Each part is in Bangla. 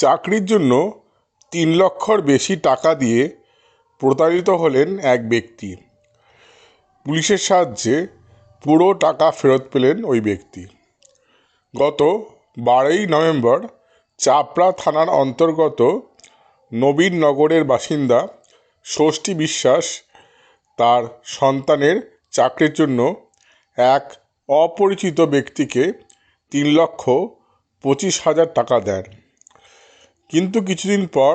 চাকরির জন্য তিন লক্ষর বেশি টাকা দিয়ে প্রতারিত হলেন এক ব্যক্তি। পুলিশের সাহায্যে পুরো টাকা ফেরত পেলেন ওই ব্যক্তি। গত বারোই নভেম্বর চাপড়া থানার অন্তর্গত নবীননগরের বাসিন্দা ষষ্ঠী বিশ্বাস তার সন্তানের চাকরির জন্য এক অপরিচিত ব্যক্তিকে তিন লক্ষ পঁচিশ হাজার টাকা দেন। কিন্তু কিছুদিন পর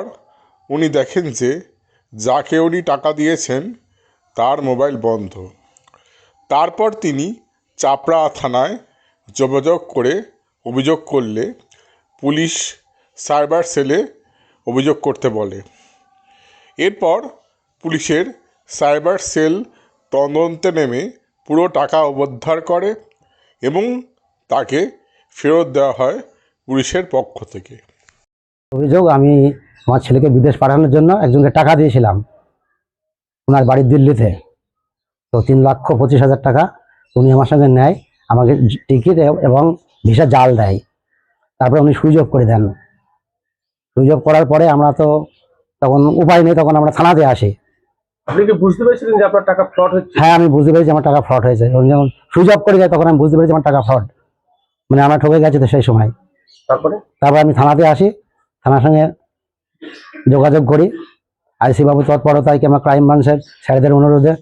উনি দেখেন যে যাকে উনি টাকা দিয়েছেন, তার মোবাইল বন্ধ। তারপর তিনি চাপড়া থানায় যোগাযোগ করে অভিযোগ করলে পুলিশ সাইবার সেলে অভিযোগ করতে বলে। এরপর পুলিশের সাইবার সেল তদন্তে নেমে পুরো টাকা উদ্ধার করে এবং তাকে ফেরত দেওয়া হয় পুলিশের পক্ষ থেকে। অভিযোগ আমি আমার ছেলেকে বিদেশ পাঠানোর জন্য একজনকে টাকা দিয়েছিলাম। ওনার বাড়ি দিল্লিতে। তো তিন লক্ষ পঁচিশ হাজার টাকা উনি আমার সঙ্গে নেয় আমাকে টিকিট এবং ভিসা জাল দেয়। তারপরে উনি সুইচ অফ করে দেন। সুইচ অফ করার পরে আমরা তো তখন উপায় নেই তখন আমরা থানাতে আসি। আপনি কি বুঝতে পেরেছিলেন যে আপনার টাকা ফ্রড হচ্ছে? হ্যাঁ আমি বুঝতে পেরেছি আমার টাকা ফ্রড হয়েছে। যখন সুইচ অফ করে যায় তখন আমি বুঝতে পেরেছি আমার টাকা ফ্রড। মানে আমরা ঠকে গেছি তো সেই সময়। তারপরে? তারপর আমি থানাতে আসি। থানার সঙ্গে যোগাযোগ করি। আইসি বাবু তৎপরতায় কিংবা ক্রাইম ব্রাঞ্চের স্যারদের অনুরোধে?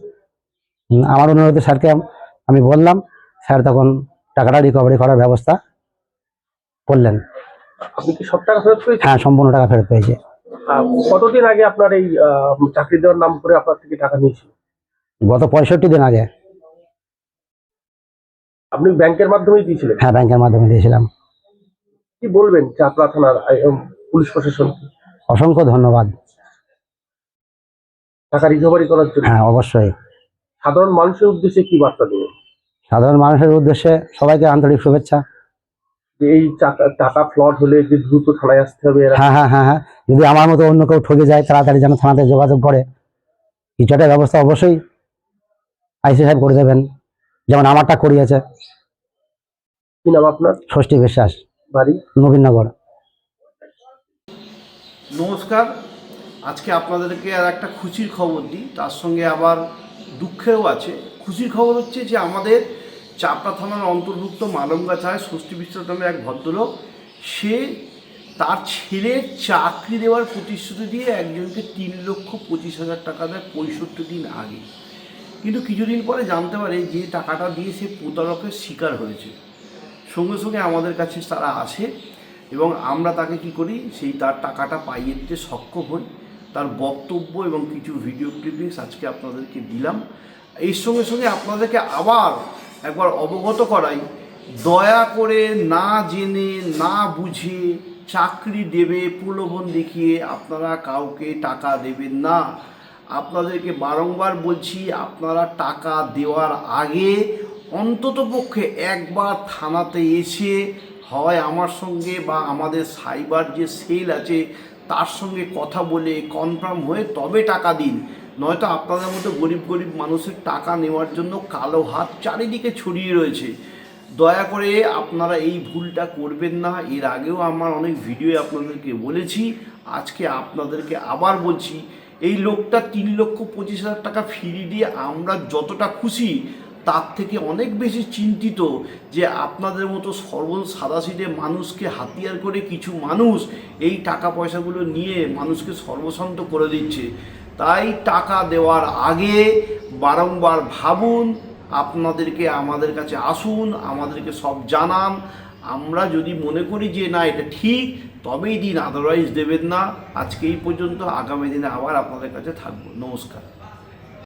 আমার অনুরোধে স্যারকে আমি বললাম স্যার তখন টাকাটা রিকভারি করার ব্যবস্থা করলেন। আপনি কি সব টাকা ফেরত হ্যাঁ সম্পূর্ণ টাকা ফেরত পেয়েছে। কতদিন আগে আপনার এই চাকরি দেওয়ার নাম করে আপনার থেকে টাকা নিয়েছিল? গত পঁয়ষট্টি দিন আগে। আপনি ব্যাংকের মাধ্যমেই দিয়েছিলেন? হ্যাঁ ব্যাংকের মাধ্যমে দিয়েছিলাম। কি বলবেন চাপড়া থানার পুলিশ প্রশাসনকে। অসংখ্য ধন্যবাদ। টাকা রিকভারি করার জন্য। হ্যাঁ অবশ্যই। সাধারণ মানুষের উদ্দেশ্যে কি বার্তা দেবেন? সাধারণ মানুষের উদ্দেশ্যে সবাইকে আন্তরিক শুভেচ্ছা। যে এই টাকা- ফ্লড হলে যে দ্রুত থানায় আসতে হবে হ্যাঁ হ্যাঁ হ্যাঁ হ্যাঁ। যদি আমার মতো অন্য কেউ ঠকে যায় তাড়াতাড়ি যেন থানাতে যোগাযোগ করে। কিছু একটা ব্যবস্থা অবশ্যই আইসি সাহেব করে দেবেন। যেমন আমারটা করিয়েছে। কি নাম আপনার? ষষ্ঠী বিশ্বাস। বাড়ি? নবীনগর। নমস্কার। আজকে আপনাদেরকে আর একটা খুশির খবর দিই। তার সঙ্গে আবার দুঃখেও আছে। খুশির খবর হচ্ছে যে আমাদের চাপড়া থানার অন্তর্ভুক্ত মালমগাছায় ষষ্ঠী বিশ্বাস নামে এক ভদ্রলোক, সে তার ছেলের চাকরি দেওয়ার প্রতিশ্রুতি দিয়ে একজনকে তিন লক্ষ পঁচিশ হাজার টাকা দেয় পঁয়ষট্টি দিন আগে। কিন্তু কিছুদিন পরে জানতে পারে যে টাকাটা দিয়ে সে প্রতারকের শিকার হয়েছে। সঙ্গে সঙ্গে আমাদের কাছে তারা আসে। এবং আমরা তাকে কি করি? সেই তার টাকাটা পাইয়ে দিতে সক্ষম হই। তার বক্তব্য এবং কিছু ভিডিও ক্লিপিংস আজকে আপনাদেরকে দিলাম। এর সঙ্গে সঙ্গে আপনাদেরকে আবার একবার অবগত করাই, দয়া করে না জেনে, না বুঝে চাকরি দেবে, প্রলোভন দেখিয়ে আপনারা কাউকে টাকা দেবেন না। আপনাদেরকে বারংবার বলছি, আপনারা টাকা দেওয়ার আগে অন্ততপক্ষে একবার থানাতে এসে হয় আমার সঙ্গে বা আমাদের সাইবার যে সেল আছে, তার সঙ্গে কথা বলে কনফার্ম হয়ে তবে টাকা দিন। নয়তো আপনাদের মতো গরিব গরিব মানুষের টাকা নেওয়ার জন্য কালো হাত চারিদিকে ছড়িয়ে রয়েছে। দয়া করে আপনারা এই ভুলটা করবেন না। এর আগেও আমার অনেক ভিডিও আপনাদেরকে বলেছি, আজকে আপনাদেরকে আবার বলছি, এই লোকটা তিন লক্ষ পঁচিশ হাজার টাকা ফিরিয়ে দিয়ে আমরা যতটা খুশি তার থেকে অনেক বেশি চিন্তিত যে আপনাদের মতো সর্বল সাদাসিদে মানুষকে হাতিয়ার করে কিছু মানুষ এই টাকা পয়সাগুলো নিয়ে মানুষকে সর্বশান্ত করে দিচ্ছে। তাই টাকা দেওয়ার আগে বারংবার ভাবুন, আপনাদেরকে আমাদের কাছে আসুন, আমাদেরকে সব জানান। আমরা যদি মনে করি যে না, এটা ঠিক, তবেই দিন আদারওয়াইজ দেবেন না। আজকে এই পর্যন্ত, আগামী দিনে আবার আপনাদের কাছে থাকব। নমস্কার।